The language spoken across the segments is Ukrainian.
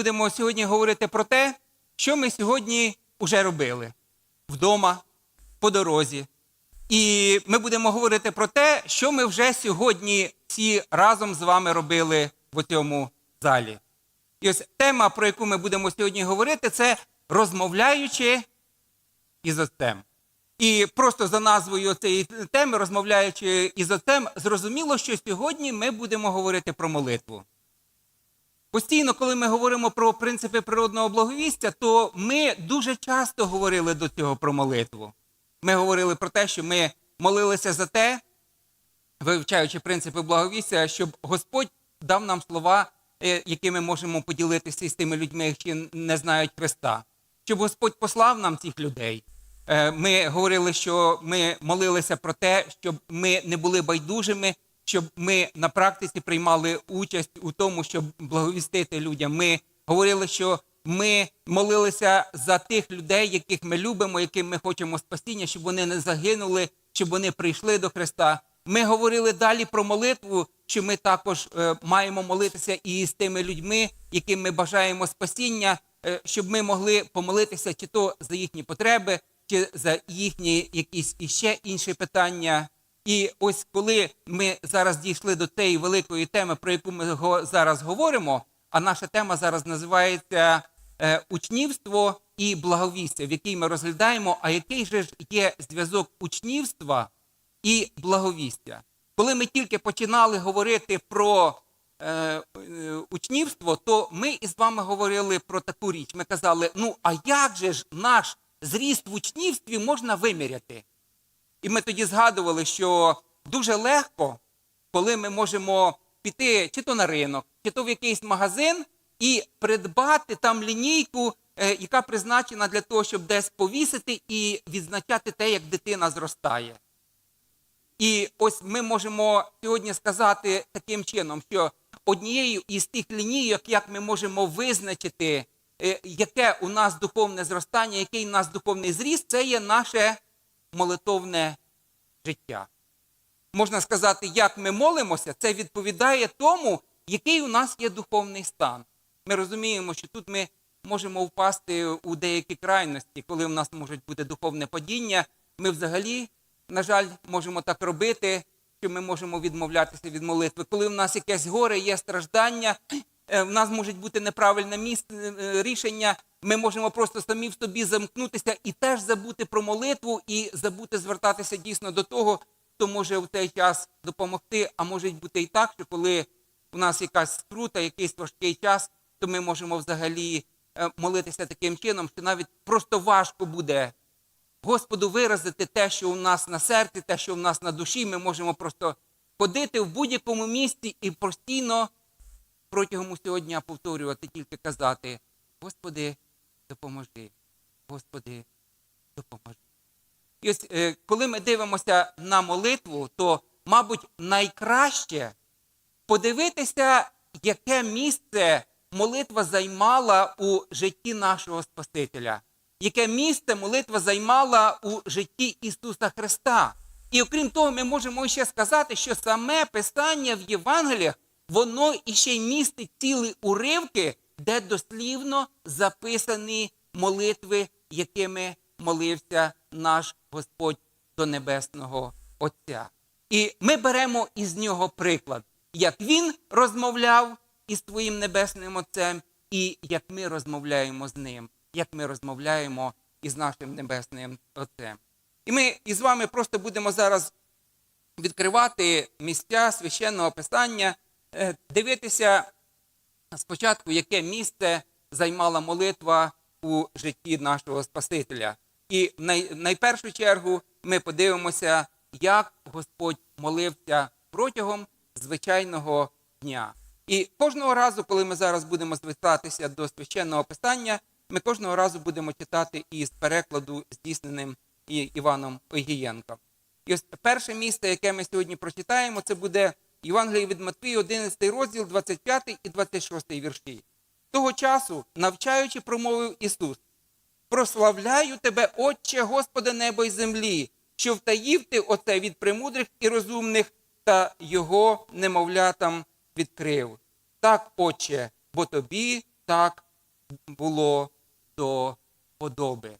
будемо сьогодні говорити про те, що ми сьогодні вже робили вдома, по дорозі. І ми будемо говорити про те, що ми вже сьогодні всі разом з вами робили в цьому залі. І ось тема, про яку ми будемо сьогодні говорити, це розмовляючи із отцем. І просто за назвою цієї теми, розмовляючи із отцем, зрозуміло, що сьогодні ми будемо говорити про молитву. Постійно, коли ми говоримо про принципи природного благовістя, то ми дуже часто говорили до цього про молитву. Ми говорили про те, що ми молилися за те, вивчаючи принципи благовістя, щоб Господь дав нам слова, е, якими можемо поділитися з тими людьми, які не знають Христа, щоб Господь послав нам цих людей. Е, Ми говорили, що ми молилися про те, щоб ми не були байдужими, щоб ми на практиці приймали участь у тому, щоб благовістити людям. Ми говорили, що ми молилися за тих людей, яких ми любимо, яким ми хочемо спасіння, щоб вони не загинули, щоб вони прийшли до Христа. Ми говорили далі про молитву, що ми також е, маємо молитися і з тими людьми, яким ми бажаємо спасіння, е, щоб ми могли помолитися чи то за їхні потреби, чи за їхні якісь іще інші питання. І ось коли ми зараз дійшли до тієї великої теми, про яку ми зараз говоримо, а наша тема зараз називається е, учнівство і благовістя, в якій ми розглядаємо, а який же ж є зв'язок учнівства і благовістя. Коли ми тільки починали говорити про е, е, учнівство, то ми із вами говорили про таку річ. Ми казали: ну а як же ж наш зріст в учнівстві можна виміряти? І ми тоді згадували, що дуже легко, коли ми можемо піти чи то на ринок, чи то в якийсь магазин і придбати там лінійку, е, яка призначена для того, щоб десь повісити і відзначати те, як дитина зростає. І ось ми можемо сьогодні сказати таким чином, що однією із тих лінійок, як ми можемо визначити, е, яке у нас духовне зростання, який у нас духовний зріст, це є наше молитовне життя. Можна сказати, як ми молимося, це відповідає тому, який у нас є духовний стан. Ми розуміємо, що тут ми можемо впасти у деякі крайності, коли у нас може бути духовне падіння. Ми взагалі, на жаль, можемо так робити, що ми можемо відмовлятися від молитви. Коли в нас якесь горе, є страждання, в нас може бути неправильне місце, е, рішення, ми можемо просто самі в собі замкнутися і теж забути про молитву, і забути звертатися дійсно до того, хто може в цей час допомогти. А може бути і так, що коли у нас якась скрута, якийсь важкий час, то ми можемо взагалі е, молитися таким чином, що навіть просто важко буде Господу виразити те, що у нас на серці, те, що у нас на душі. Ми можемо просто ходити в будь-якому місці і постійно протягом усього дня повторювати, тільки казати: Господи, допоможи, Господи, допоможи. І ось е, коли ми дивимося на молитву, то, мабуть, найкраще подивитися, яке місце молитва займала у житті нашого Спасителя, яке місце молитва займала у житті Ісуса Христа. І окрім того, ми можемо ще сказати, що саме Писання в Євангеліях, воно іще й містить цілі уривки, де дослівно записані молитви, якими молився наш Господь до Небесного Отця. І ми беремо із нього приклад, як він розмовляв із твоїм небесним Отцем, і як ми розмовляємо з ним, як ми розмовляємо із нашим небесним Отцем. І ми із вами просто будемо зараз відкривати місця священного писання, дивитися спочатку, яке місце займала молитва у житті нашого Спасителя. І в най, найпершу чергу ми подивимося, як Господь молився протягом звичайного дня. І кожного разу, коли ми зараз будемо звертатися до священного писання, ми кожного разу будемо читати із перекладу, здійсненим Іваном Огієнком. І ось перше місце, яке ми сьогодні прочитаємо, це буде Євангеліє від Матвії, 11 розділ, 25 і 26 вірші. Того часу, навчаючи, промовив Ісус: Прославляю тебе, Отче, Господи небо й землі, що втаїв ти оце від премудрих і розумних, та його немовлятам відкрив. Так, Отче, бо тобі так було до подоби.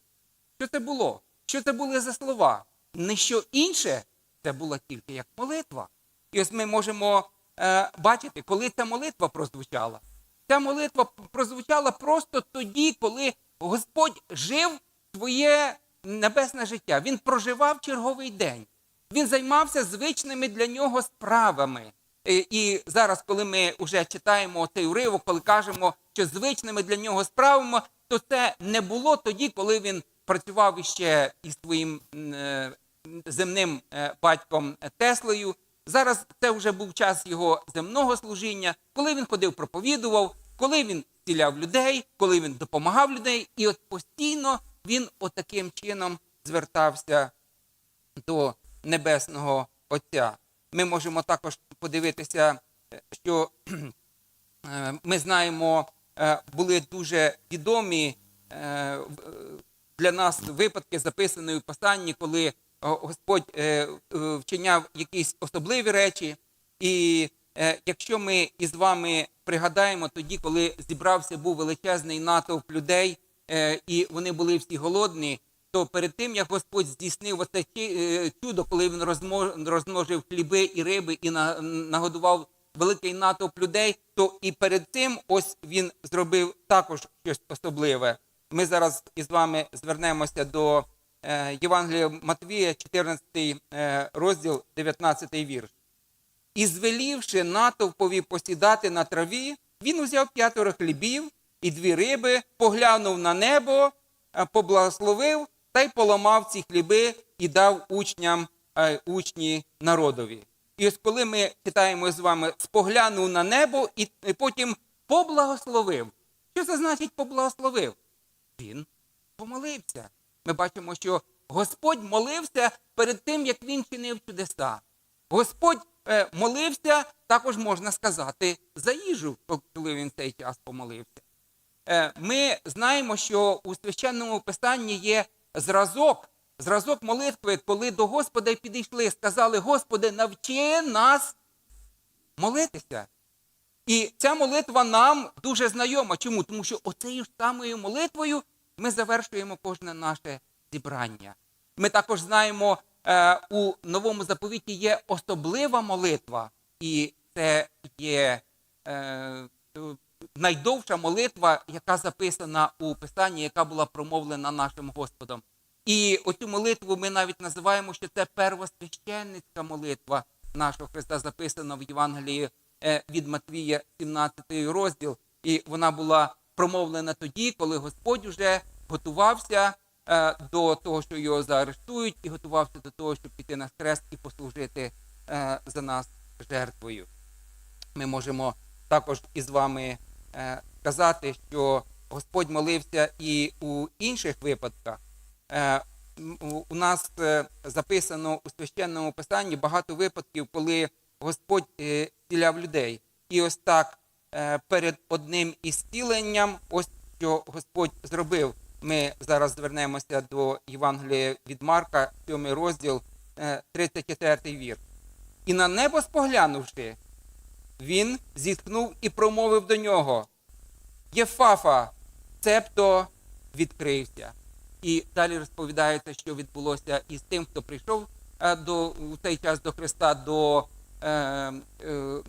Що це було? Що це були за слова? Не що інше, це була тільки як молитва. І ось ми можемо е, бачити, коли ця молитва прозвучала. Ця молитва прозвучала просто тоді, коли Господь жив своє небесне життя. Він проживав черговий день. Він займався звичними для нього справами. І, зараз, коли ми вже читаємо цей уривок, коли кажемо, що звичними для нього справами, то це не було тоді, коли він працював іще із своїм е, земним е, батьком Теслою. Зараз це вже був час його земного служіння, коли він ходив, проповідував, коли він зціляв людей, коли він допомагав людей, і от постійно він отаким чином звертався до Небесного Отця. Ми можемо також подивитися, що е, ми знаємо, е, були дуже відомі е, для нас випадки, записані у Писанні, коли Господь е, е, вчиняв якісь особливі речі. І е, якщо ми із вами пригадаємо тоді, коли зібрався був величезний натовп людей, і вони були всі голодні, то перед тим, як Господь здійснив оце чудо, коли він розмножив хліби і риби і на- нагодував великий натовп людей, то і перед цим ось він зробив також щось особливе. Ми зараз із вами звернемося до Євангелія Матвія, 14 е, розділ, 19 вірш. І звелівши натовпові посідати на траві, він узяв п'ятеро хлібів і дві риби, поглянув на небо, е, поблагословив та й поламав ці хліби і дав учням е, учні народові. І ось коли ми читаємо з вами споглянув на небо і потім поблагословив. Що це значить поблагословив? Він помолився. Ми бачимо, що Господь молився перед тим, як він чинив чудеса. Господь е, молився, також можна сказати, за їжу, коли він цей час помолився. Е, ми знаємо, що у священному писанні є зразок, зразок молитви, коли до Господа підійшли, сказали: Господи, навчи нас молитися. І ця молитва нам дуже знайома. Чому? Тому що оцею ж самою молитвою ми завершуємо кожне наше зібрання. Ми також знаємо, е, у новому заповіті є особлива молитва, і це є е, найдовша молитва, яка записана у Писанні, яка була промовлена нашим Господом. І оцю молитву ми навіть називаємо, що це первосвященницька молитва нашого Христа, записана в Євангелії е, від Матвія, 17 розділ. І вона була промовлена тоді, коли Господь уже готувався е, до того, що його заарештують, і готувався до того, щоб піти на хрест і послужити е, за нас жертвою. Ми можемо також із вами е, сказати, що Господь молився і у інших випадках. Е, у- нас е, записано у священному писанні багато випадків, коли Господь е, зціляв людей. І ось так е, перед одним із зціленням, ось що Господь зробив. Ми зараз звернемося до Євангелія від Марка, 7 розділ, е, 34 вірш. І на небо споглянувши, він зітхнув і промовив до нього: Єфафа, цебто відкрився. І далі розповідається, що відбулося із тим, хто прийшов е, до, у цей час до Христа, до е, е,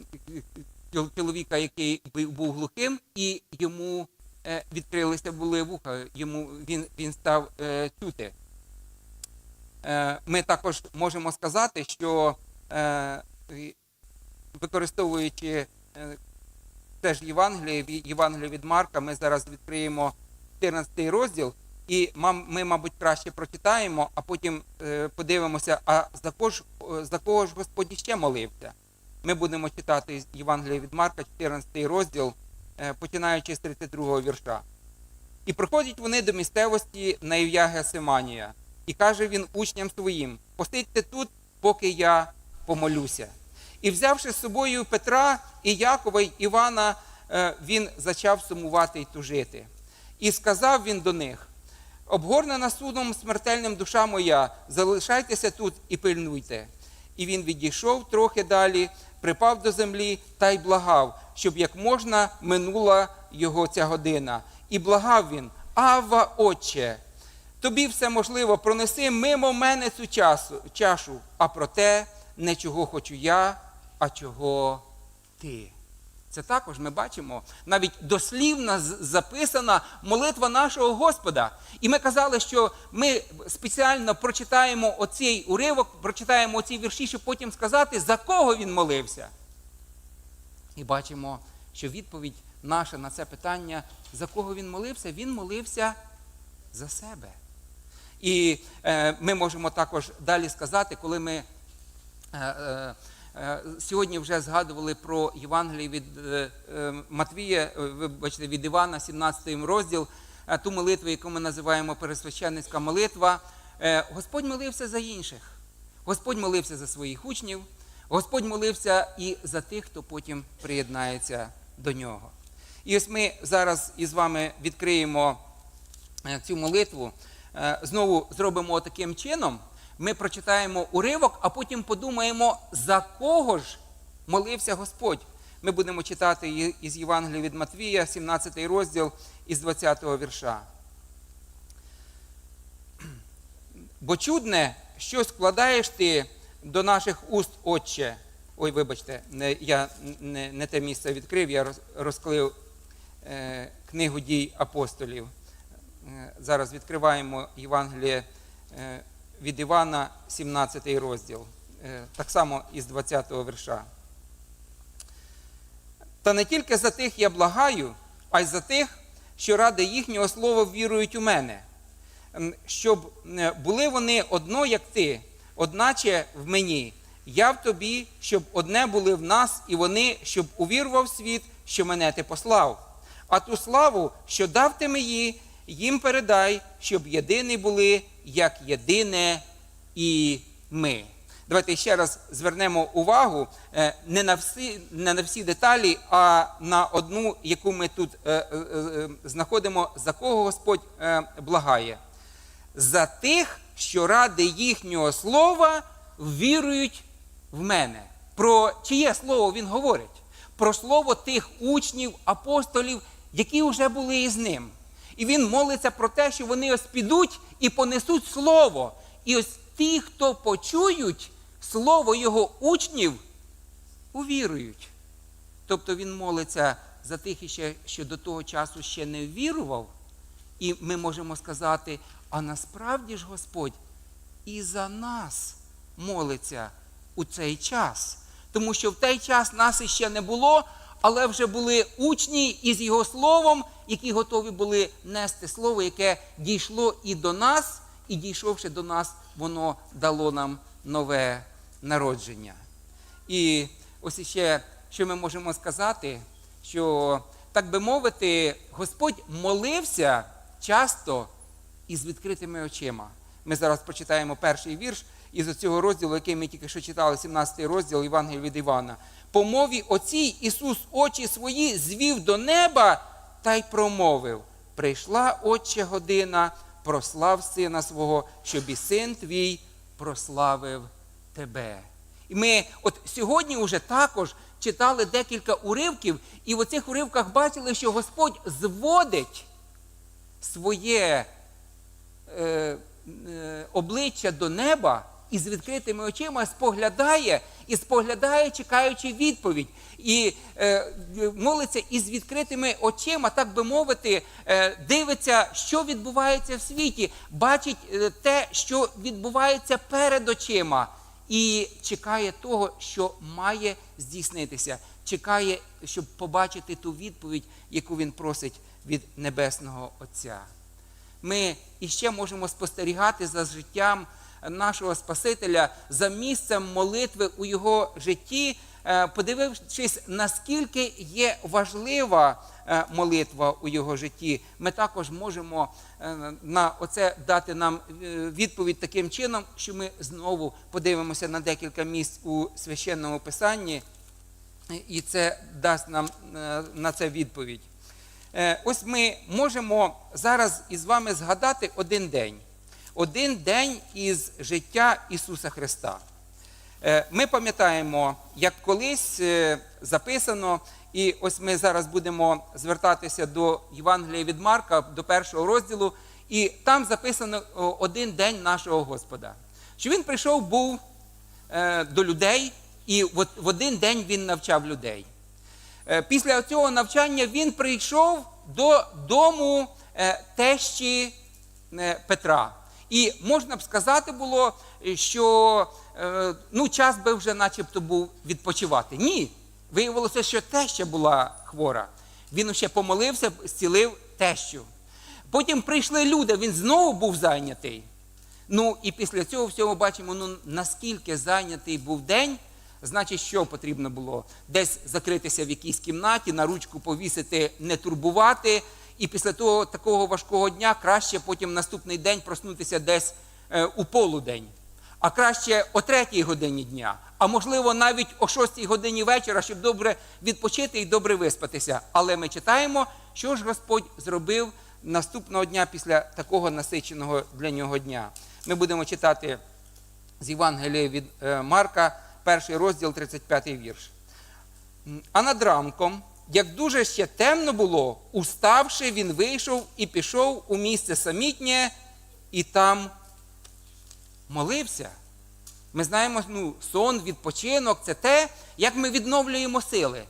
чоловіка, який був глухим, і йому е, відкрилися були вуха, йому він, він став е, чути. Е, ми також можемо сказати, що використовуючи теж Євангеліє, Євангеліє від Марка, ми зараз відкриємо 14 розділ, і ми, мабуть, краще прочитаємо, а потім подивимося, а за кого, ж, за кого ж Господь іще молився. Ми будемо читати з Євангелія від Марка, 14 розділ, е, починаючи з 32 вірша. І приходять вони до місцевості на ім'я Гесиманія, і каже він учням своїм: посидьте тут, поки я помолюся. І взявши з собою Петра і Якова й Івана, е, він зачав сумувати й тужити. І сказав він до них: обгорнена судом смертельним душа моя, залишайтеся тут і пильнуйте. І він відійшов трохи далі, припав до землі та й благав, щоб як можна минула його ця година. і благав він: Ава, Отче, тобі все можливо, пронеси мимо мене цю чашу, а проте не чого хочу я, а чого ти. Це також ми бачимо навіть дослівно записана молитва нашого Господа. І ми казали, що ми спеціально прочитаємо оцей уривок, прочитаємо оці вірші, щоб потім сказати, за кого він молився. І бачимо, що відповідь наша на це питання, за кого він молився, він молився за себе. І е, ми можемо також далі сказати, коли ми е, е, сьогодні вже згадували про Євангеліє від е, е, Матвія, е, вибачте, від Івана, 17 розділ, е, ту молитву, яку ми називаємо пересвященницька молитва. Е, Господь молився за інших. Господь молився за своїх учнів, Господь молився і за тих, хто потім приєднається до нього. І ось ми зараз із вами відкриємо е, цю молитву. Е, Знову зробимо таким чином. Ми прочитаємо уривок, а потім подумаємо, за кого ж молився Господь. Ми будемо читати із Євангелія від Матвія, 17 розділ із 20 вірша. Бо чудне, що складаєш ти до наших уст, Отче. Ой, вибачте, не, я не, не те місце відкрив, я роз- розклив е, книгу дій апостолів. Е, зараз відкриваємо Євангеліє е, від Івана, 17 розділ, е, так само із 20 вірша. Та не тільки за тих я благаю, а й за тих, що ради їхнього слова вірують у мене, щоб е, були вони одно, як ти, одначе в мені, я в тобі, щоб одне були в нас, і вони, щоб увірував світ, що мене ти послав. А ту славу, що дав ти мені, їм передай, щоб єдині були, як єдине і ми. Давайте ще раз звернемо увагу е, не на всі, не на всі деталі, а на одну, яку ми тут е, е, знаходимо, за кого Господь благає. За тих, що ради їхнього слова вірують в мене. Про чиє слово він говорить? Про слово тих учнів, апостолів, які вже були із ним. І він молиться про те, що вони ось підуть і понесуть слово. І ось ті, хто почують слово його учнів, увірують. Тобто він молиться за тих, іще, що до того часу ще не вірував. І ми можемо сказати, а насправді ж Господь і за нас молиться у цей час. Тому що в той час нас іще не було, але вже були учні із його словом, які готові були нести слово, яке дійшло і до нас, і дійшовши до нас, воно дало нам нове народження. І ось іще, що ми можемо сказати, що, так би мовити, Господь молився часто із відкритими очима. Ми зараз прочитаємо перший вірш із цього розділу, який ми тільки що читали, 17 розділ Євангелія від Івана. По мові оцій Ісус очі свої звів до неба та й промовив: Прийшла Отче година, прослав сина свого, щоб і син твій прославив тебе. І ми от сьогодні вже також читали декілька уривків, і в оцих уривках бачили, що Господь зводить своє е, е, обличчя до неба і з відкритими очима споглядає і споглядає, чекаючи відповідь. І е, молиться із відкритими очима, так би мовити, е, дивиться, що відбувається в світі, бачить е, те, що відбувається перед очима, і чекає того, що має здійснитися. Чекає, щоб побачити ту відповідь, яку він просить від Небесного Отця ми іще можемо спостерігати за життям нашого Спасителя, за місцем молитви у його житті, е, подивившись, наскільки є важлива е, молитва у його житті, ми також можемо е, на оце дати нам відповідь таким чином, що ми знову подивимося на декілька місць у священному писанні, і це дасть нам на це відповідь. Ось ми можемо зараз із вами згадати один день. Один день із життя Ісуса Христа. Е, Ми пам'ятаємо, як колись е, записано. І ось ми зараз будемо звертатися до Євангелія від Марка, до першого розділу, і там записано один день нашого Господа. Що він прийшов був е, до людей, і в один день він навчав людей. Після цього навчання він прийшов до дому тещі Петра. І можна б сказати було, е, що е, ну, час би вже начебто був відпочивати. Ні. Виявилося, що теща була хвора. Він ще помолився, зцілив тещу. Потім прийшли люди, він знову був зайнятий. Ну і після цього всього бачимо, ну наскільки зайнятий був день, значить, що потрібно було? Десь закритися в якійсь кімнаті, на ручку повісити, не турбувати. І після того такого важкого дня краще потім наступний день проснутися десь е, у полудень. А краще о третій годині дня, а можливо навіть о шостій годині вечора, щоб добре відпочити і добре виспатися. Але ми читаємо, що ж Господь зробив наступного дня після такого насиченого для нього дня. Ми будемо читати з Євангелія від е, Марка, перший розділ, 35 вірш. А над ранком, як дуже ще темно було, уставши, він вийшов і пішов у місце самітнє, і там молився. Ми знаємо, ну, сон, відпочинок це те, як ми відновлюємо сили.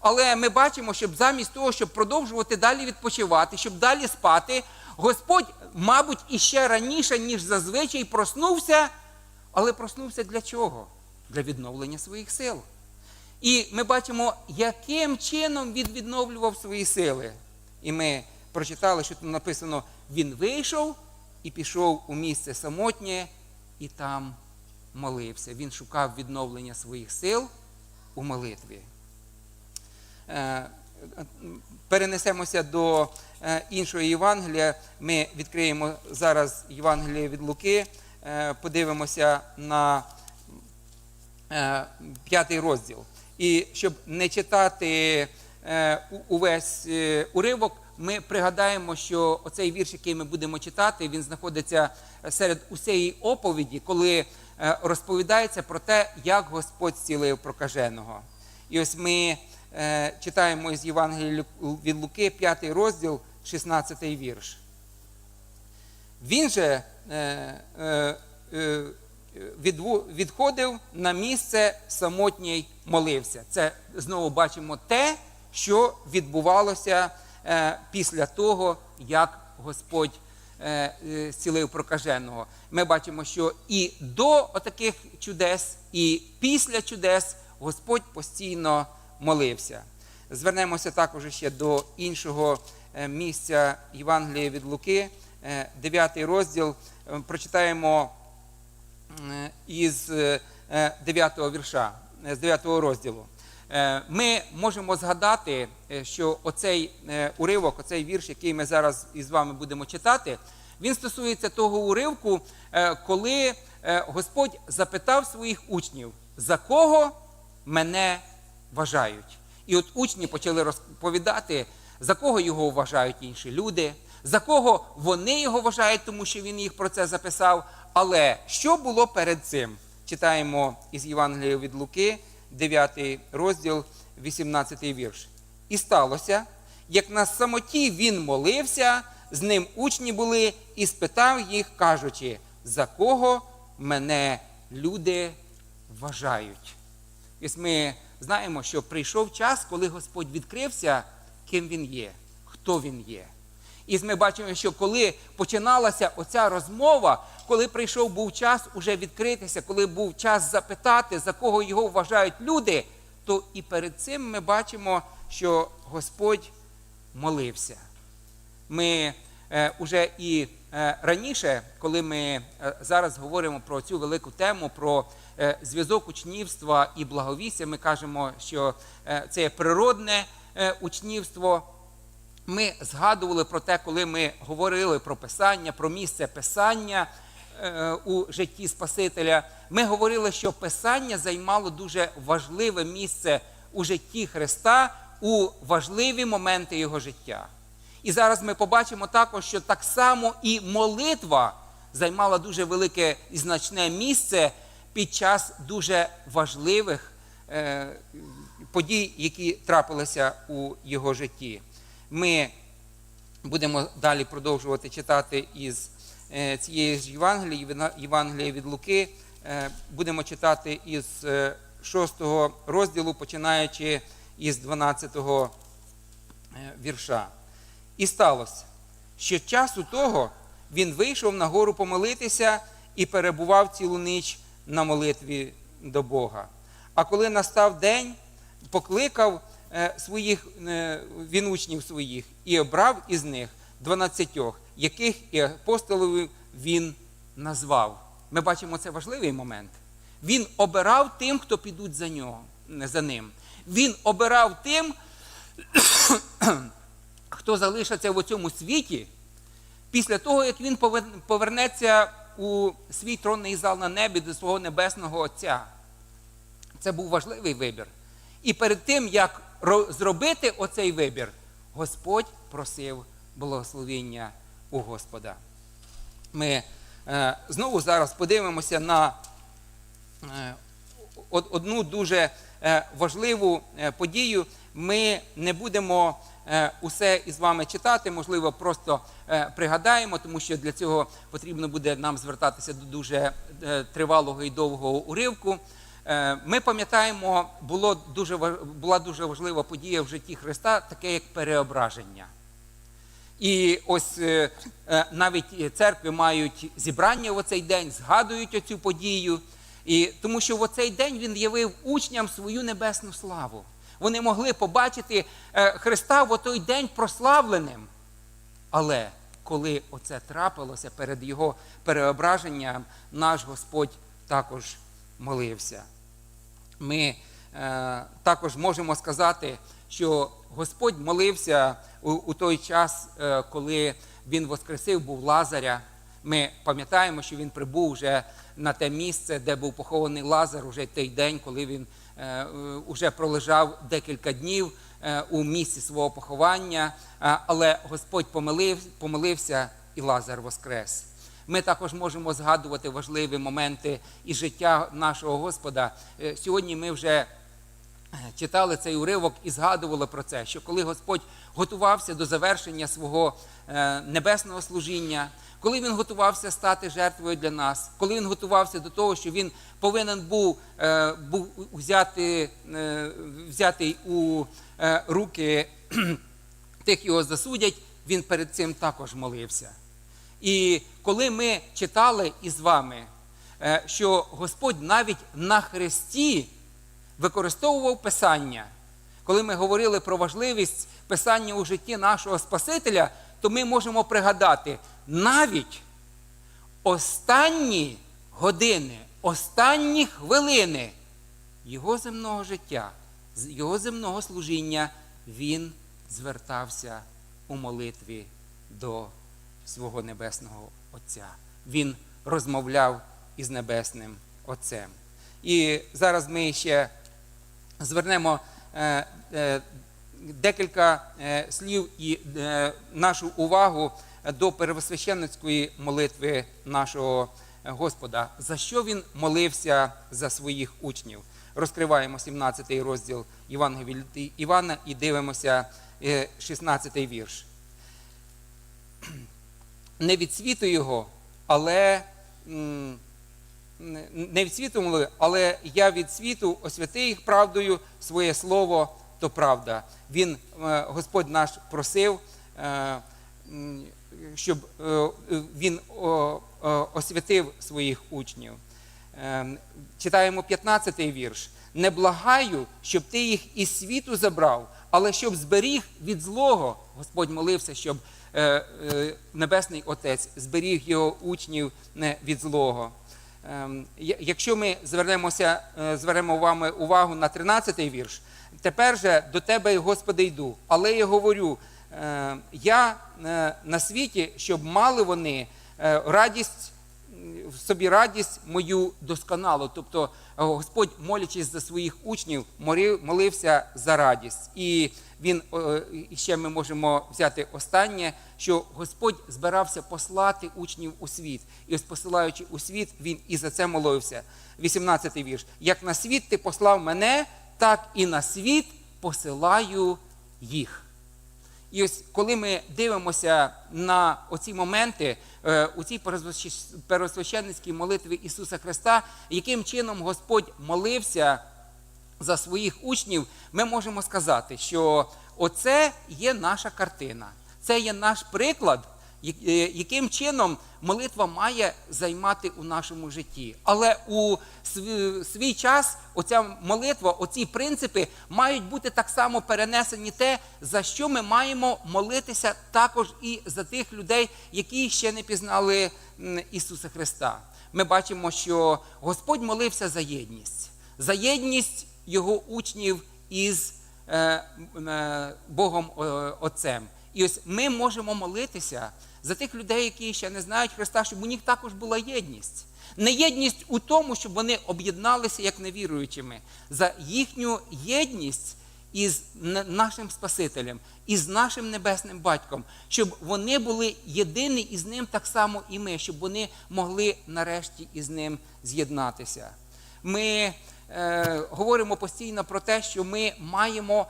Але ми бачимо, щоб замість того, щоб продовжувати далі відпочивати, щоб далі спати, Господь, мабуть, іще раніше, ніж зазвичай, проснувся. Але проснувся для чого? Для відновлення своїх сил. І ми бачимо, яким чином він відновлював свої сили. І ми прочитали, що тут написано: він вийшов і пішов у місце самотнє, і там молився. Він шукав відновлення своїх сил у молитві. Е, Перенесемося до е, іншого Євангелія. Ми відкриємо зараз Євангеліє від Луки, е, подивимося на п'ятий розділ. І щоб не читати е, увесь е, уривок, ми пригадаємо, що оцей вірш, який ми будемо читати, він знаходиться серед усієї оповіді, коли е, розповідається про те, як Господь зцілив прокаженого. І ось ми читаємо із Євангелія від Луки, 5 розділ, 16 вірш. Він же відходив на місце самотній молився. Це знову бачимо те, що відбувалося е, після того, як Господь е, е, зцілив прокаженого. Ми бачимо, що і до таких чудес, і після чудес Господь постійно молився. Звернемося також ще до іншого місця Євангелія від Луки, 9 розділ. Прочитаємо із 9 вірша, е, з 9 розділу. Е, Ми можемо згадати, е, що оцей е, уривок, оцей вірш, який ми зараз із вами будемо читати, він стосується того уривку, е, коли е, Господь запитав своїх учнів, за кого мене вважають. І от учні почали розповідати, за кого його вважають інші люди, за кого вони його вважають, тому що він їх про це записав. Але що було перед цим? Читаємо із Євангелія від Луки, 9 розділ, 18 вірш. І сталося, як на самоті він молився, з ним учні були, і спитав їх, кажучи, за кого мене люди вважають. Ось ми знаємо, що прийшов час, коли Господь відкрився, ким він є, хто він є. І ми бачимо, що коли починалася оця розмова, коли прийшов був час уже відкритися, коли був час запитати, за кого його вважають люди, то і перед цим ми бачимо, що Господь молився. Ми е, уже і е, раніше, коли ми е, зараз говоримо про цю велику тему, про е, зв'язок учнівства і благовістя, ми кажемо, що е, це є природне е, учнівство. Ми згадували про те, коли ми говорили про Писання, про місце Писання у житті Спасителя. Ми говорили, що Писання займало дуже важливе місце у житті Христа у важливі моменти Його життя. І зараз ми побачимо також, що так само і молитва займала дуже велике і значне місце під час дуже важливих е, подій, які трапилися у його житті. Ми будемо далі продовжувати читати із е, цієї ж Євангелії, Євангелія від Луки. Е, Будемо читати із 6 розділу, починаючи із 12 е, вірша. І сталося, що часу того він вийшов на гору помолитися і перебував цілу ніч на молитві до Бога. А коли настав день, покликав е, своїх, е, він учнів своїх і обрав із них дванадцятьох, яких і апостолів він назвав. Ми бачимо це важливий момент. Він обирав тим, хто підуть за нього, за ним. Він обирав тим, хто залишиться в цьому світі після того, як він повернеться у свій тронний зал на небі до свого небесного Отця. Це був важливий вибір. І перед тим, як зробити оцей вибір, Господь просив благословіння у Господа. Ми е, знову зараз подивимося на е, од- одну дуже е, важливу е, подію. Ми не будемо е, усе із вами читати, можливо, просто е, пригадаємо, тому що для цього потрібно буде нам звертатися до дуже е, тривалого і довгого уривку. Е, Ми пам'ятаємо, було дуже, була дуже важлива подія в житті Христа, таке як переображення. І ось е, е, навіть церкви мають зібрання в оцей день, згадують оцю подію. І, тому що в оцей день він явив учням свою небесну славу. Вони могли побачити е, Христа в той день прославленим. Але коли оце трапилося перед його переображенням, наш Господь також молився. Ми е, також можемо сказати, що Господь молився у, у той час, е, коли він воскресив був Лазаря. Ми пам'ятаємо, що він прибув вже на те місце, де був похований Лазар, уже той день, коли він е, е, уже пролежав декілька днів у місці свого поховання. Але Господь помилив, помилився, і Лазар воскрес. Ми також можемо згадувати важливі моменти із життя нашого Господа. Сьогодні ми вже читали цей уривок і згадували про це, що коли Господь готувався до завершення свого е, небесного служіння, коли він готувався стати жертвою для нас, коли він готувався до того, що він повинен був, е, був взяти, е, взятий у руки тих його засудять, він перед цим також молився. І коли ми читали із вами, що Господь навіть на хресті використовував Писання, коли ми говорили про важливість Писання у житті нашого Спасителя, то ми можемо пригадати навіть останні години, останні хвилини його земного життя, його земного служіння, він звертався у молитві до свого небесного Отця. Він розмовляв із Небесним Отцем. І зараз ми ще звернемо е, е, декілька е, слів і нашу увагу до первосвященницької молитви нашого Господа. За що він молився за своїх учнів? Розкриваємо 17-й розділ Євангелія Івана і дивимося 16-й вірш не від світу його, але не- від світу моли, але я від світу освяти їх правдою, своє слово то правда. Він, е, Господь наш, просив, е, щоб е, він освятив своїх учнів. Читаємо 15-й вірш. Не благаю, щоб ти їх із світу забрав, але щоб зберіг від злого. Господь молився, щоб Небесний Отець зберіг його учнів від злого. Ем, Якщо ми звернемося, е, звернемо вами увагу на 13-й вірш, тепер же до тебе, Господи, йду, але я говорю, е, я е, на світі, щоб мали вони радість в собі радість мою досконалу. Тобто е, Господь, молячись за своїх учнів, молився за радість. І він е, ще ми можемо взяти останнє, що Господь збирався послати учнів у світ. І ось посилаючи у світ, він і за це молився. 18-й вірш. Як на світ ти послав мене, так і на світ посилаю їх. І ось коли ми дивимося на оці моменти е, у цій пересвящ- пересвященницькій молитві Ісуса Христа, яким чином Господь молився за своїх учнів, ми можемо сказати, що оце є наша картина, це є наш приклад, яким чином молитва має займати у нашому житті. Але у свій час оця молитва, оці принципи мають бути так само перенесені те, за що ми маємо молитися також і за тих людей, які ще не пізнали Ісуса Христа. Ми бачимо, що Господь молився за єдність, за єдність його учнів із е, е, Богом е, Отцем. І ось ми можемо молитися за тих людей, які ще не знають Христа, щоб у них також була єдність. Не єдність у тому, щоб вони об'єдналися як невіруючими, за їхню єдність із нашим Спасителем, із нашим небесним батьком, щоб вони були єдині із ним так само і ми, щоб вони могли нарешті із ним з'єднатися. Ми е, говоримо постійно про те, що ми маємо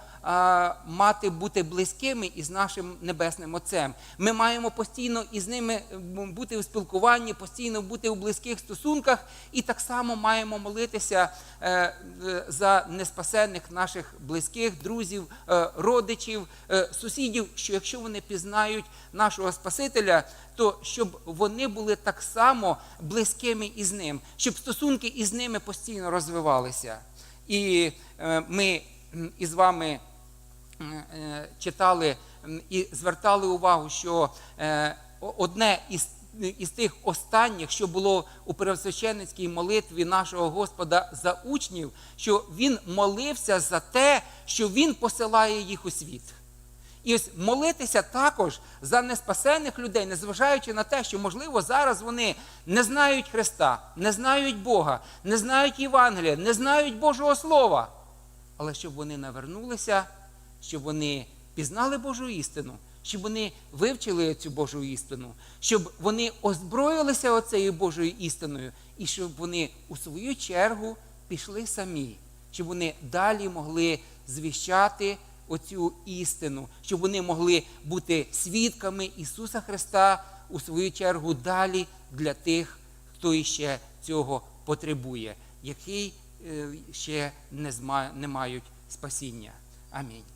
мати бути близькими із нашим небесним Отцем. Ми маємо постійно із ними бути у спілкуванні, постійно бути у близьких стосунках, і так само маємо молитися е, е, за неспасених наших близьких, друзів, е, родичів, е, сусідів, що якщо вони пізнають нашого Спасителя, то щоб вони були так само близькими із ним, щоб стосунки із ними постійно розвивалися. І е, ми із вами е, читали і звертали увагу, що е, одне із, із тих останніх, що було у первосвященницькій молитві нашого Господа за учнів, що він молився за те, що він посилає їх у світ. І ось молитися також за неспасених людей, незважаючи на те, що, можливо, зараз вони не знають Христа, не знають Бога, не знають Євангелія, не знають Божого Слова. Але щоб вони навернулися, щоб вони пізнали Божу істину, щоб вони вивчили цю Божу істину, щоб вони озброїлися оцею Божою істиною, і щоб вони у свою чергу пішли самі, щоб вони далі могли звіщати оцю істину, щоб вони могли бути свідками Ісуса Христа у свою чергу далі для тих, хто іще цього потребує, який е, ще не мають спасіння. Амінь.